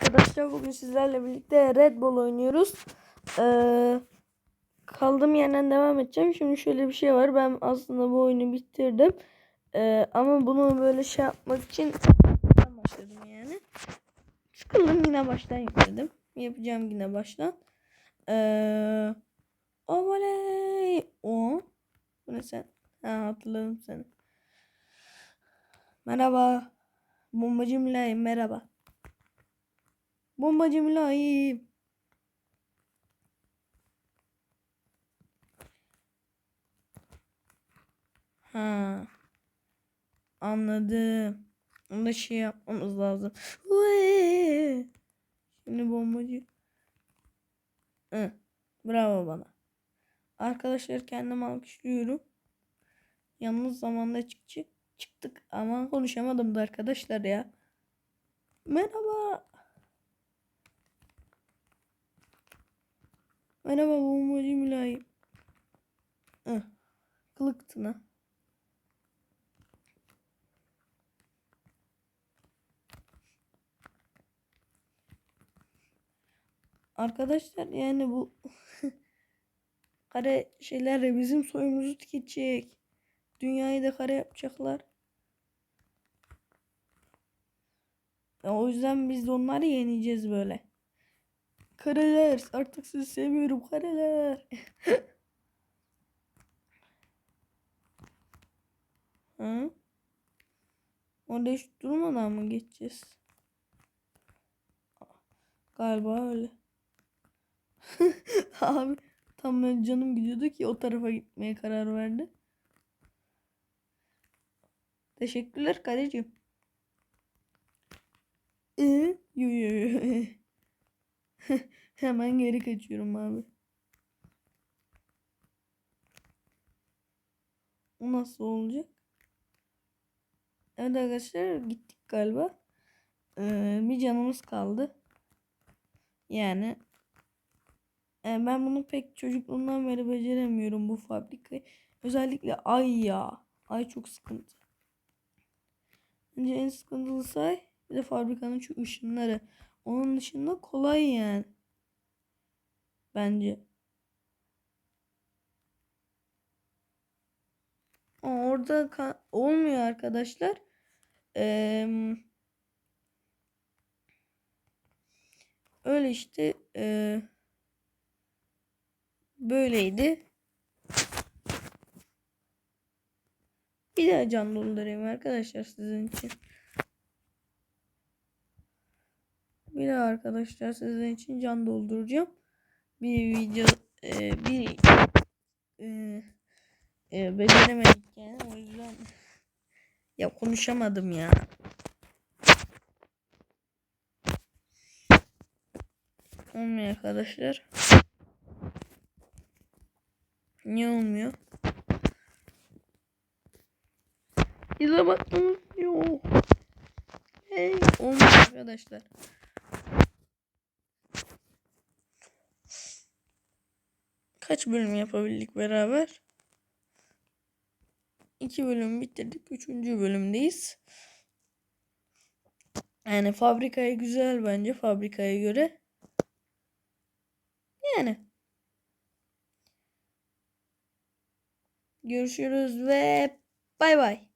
Arkadaşlar bugün sizlerle birlikte Red Bull oynuyoruz. Ee, kaldığım yerden devam edeceğim. Şimdi şöyle bir şey var. Ben aslında bu oyunu bitirdim. Ee, ama bunu böyle şey yapmak için baştan başladım yani. Sıkıldım yine baştan yükledim. Yapacağım yine baştan. Ee. O. Bu ne sen? Ha hatırladım seni. Merhaba. Bombacı Mülayim merhaba. Bombacı mülayim. Ha. Anladım. Onda şey yapmamız lazım. Uee. Şimdi bombacı. Hı. Bravo bana. Arkadaşlar kendimi alkışlıyorum. Yalnız zamanda çık çık çıktık ama konuşamadım da arkadaşlar ya. Merhaba. Merhaba bombacı mülayim. Heh. Kılıktına. Arkadaşlar yani bu kare şeylerle bizim soyumuzu tüketecek. Dünyayı da kare yapacaklar. Ya o yüzden biz de onları yeneceğiz böyle. Kareler artık sizi seviyorum kareler. Hı? Orada hiç durmadan mı geçeceğiz? Galiba öyle. Abi tam ben canım gidiyordu ki o tarafa gitmeye karar verdi. Teşekkürler kardeşim. Ee, yo yo. Hemen geri kaçıyorum abi. O nasıl olacak? Evet arkadaşlar gittik galiba. Ee, bir canımız kaldı. Yani e, ben bunu pek çocukluğumdan beri beceremiyorum bu fabrikayı. Özellikle ay ya. Ay çok sıkıntı. Önce en sıkıntılısı ay. Bir de fabrikanın şu ışınları. Onun dışında kolay yani. Bence. Orada olmuyor arkadaşlar. Eee, öyle işte eee, böyleydi. Bir daha can doldurayım arkadaşlar sizin için. Bir daha arkadaşlar sizin için can dolduracağım. Bir video eee, bir eee, eee, beceremedik yani o yüzden ya konuşamadım ya. Olmuyor arkadaşlar. Niye olmuyor? İze bakmamız yok. Hey, olmuyor arkadaşlar. Kaç bölüm yapabildik beraber? İki bölüm bitirdik. Üçüncü bölümdeyiz. Yani fabrikaya güzel bence fabrikaya göre. Yani. Görüşürüz ve bay bay.